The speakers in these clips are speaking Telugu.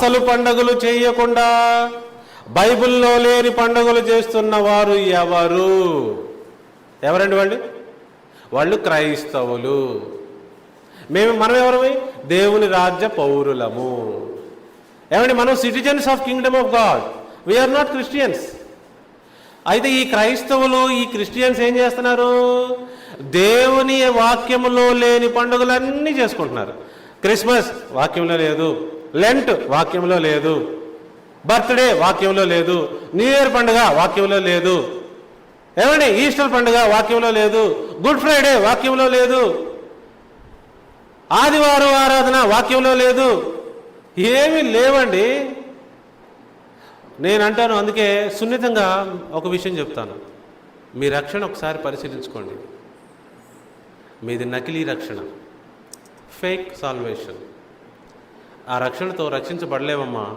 అసలు పండగలు చేయకుండా బైబిల్లో లేని పండుగలు చేస్తున్న వారు ఎవరు? ఎవరండి వాళ్ళు? వాళ్ళు క్రైస్తవులు. మేము మనం ఎవరమే? దేవుని రాజ్య పౌరులము. ఏమండి మనం citizens of kingdom of God. We are not Christians అయితే ఈ క్రైస్తవులు ఈ క్రిస్టియన్స్ ఏం చేస్తున్నారు? దేవుని వాక్యములో లేని పండుగలన్నీ చేసుకుంటున్నారు. క్రిస్మస్ వాక్యంలో లేదు. లెంట్ వాక్యంలో లేదు. బర్త్డే వాక్యంలో లేదు. న్యూ ఇయర్ పండుగ వాక్యంలో లేదు. ఏమండి? ఈస్టర్ పండుగ వాక్యంలో లేదు. గుడ్ ఫ్రైడే వాక్యంలో లేదు. ఆదివారం ఆరాధన వాక్యంలో లేదు. ఏమీ లేవండి. నేను అంటాను అందుకే సున్నితంగా ఒక విషయం చెప్తాను. మీ రక్షణ ఒకసారి పరిశీలించుకోండి. మీది నకిలీ రక్షణ. ఫేక్ సాల్వేషన్ ఆ రక్షణతో రక్షించబడలేవమ్మా.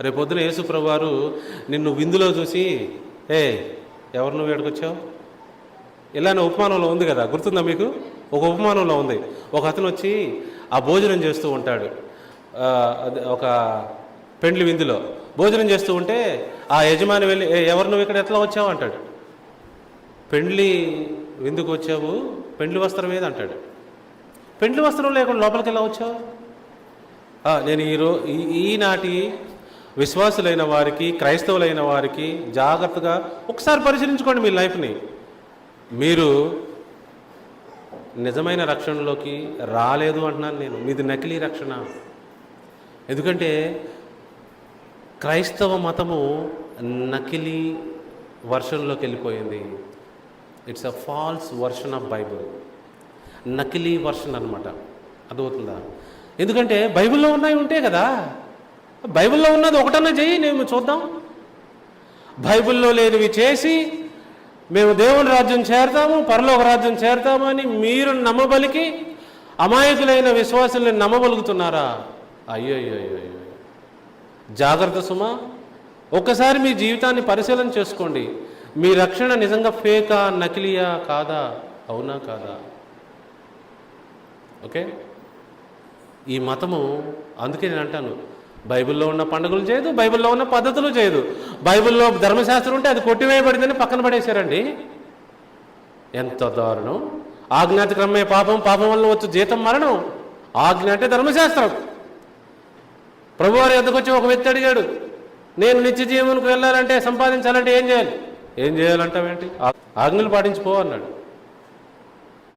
రేపొద్దున యేసుప్రభువారు నిన్ను విందులో చూసి ఏ ఎవరు నువ్వు ఏడుకొచ్చావు ఇలానే ఉపమానంలో ఉంది కదా గుర్తుందా మీకు? ఒక ఉపమానంలో ఉంది. ఒక అతను వచ్చి ఆ భోజనం చేస్తూ ఉంటాడు. ఒక పెండ్లి విందులో. భోజనం చేస్తూ ఉంటే ఆ యజమాని వెళ్ళి "ఏ, ఎవరు నువ్వు ఇక్కడ ఎట్లా వచ్చావు? అంటాడు. పెండ్లి విందుకు వచ్చావు పెండ్లి వస్త్రం ఏది? అంటాడు. పెండ్లి వస్త్రం లేకుండా లోపలికి ఎలా వచ్చావు? నేను ఈరో ఈ- ఈనాటి విశ్వాసులైన వారికి క్రైస్తవులైన వారికి జాగ్రత్తగా ఒకసారి పరిశీలించుకోండి మీ లైఫ్ని. మీరు నిజమైన రక్షణలోకి రాలేదు అంటున్నాను నేను. మీది నకిలీ రక్షణ. ఎందుకంటే క్రైస్తవ మతము నకిలీ వర్షన్లోకి వెళ్ళిపోయింది. It's a false version of Bible నకిలీ వర్షన్ అనమాట అర్థమవుతుందా? ఎందుకంటే బైబిల్లో ఉన్నాయి ఉంటే కదా. బైబిల్లో ఉన్నది ఒకటన్నా చెయ్యి మేము చూద్దాం. బైబిల్లో లేనివి చేసి మేము దేవుని రాజ్యం చేరతాము పరలోక రాజ్యం చేరతాము అని మీరు నమ్మబలికి అమాయకులైన విశ్వాసుల్ని నమ్మబలుగుతున్నారా? అయ్యో అయ్యో అయ్యో అయ్యో జాగ్రత్త సుమా. ఒక్కసారి మీ జీవితాన్ని పరిశీలన చేసుకోండి. మీ రక్షణ నిజంగా ఫేకా నకిలియా కాదా? అవునా కాదా? ఓకే? ఈ మతము అందుకే నేను అంటాను బైబిల్లో ఉన్న పండుగలు చేయదు బైబిల్లో ఉన్న పద్ధతులు చేయదు. బైబిల్లో ధర్మశాస్త్రం ఉంటే అది కొట్టివేయబడిందని పక్కన పడేశారండి. ఎంత దారుణం. ఆజ్ఞాతిక్రమే పాపం పాపం వల్ల వచ్చు జీతం మరణం. ఆజ్ఞ అంటే ధర్మశాస్త్రం. ప్రభువారి ఎద్దకు వచ్చి ఒక వ్యక్తి అడిగాడు నేను నిత్య జీవనకు వెళ్ళాలంటే సంపాదించాలంటే ఏం చేయాలి? ఏం చేయాలంటావేంటి? ఆజ్ఞలు పాటించిపో అన్నాడు.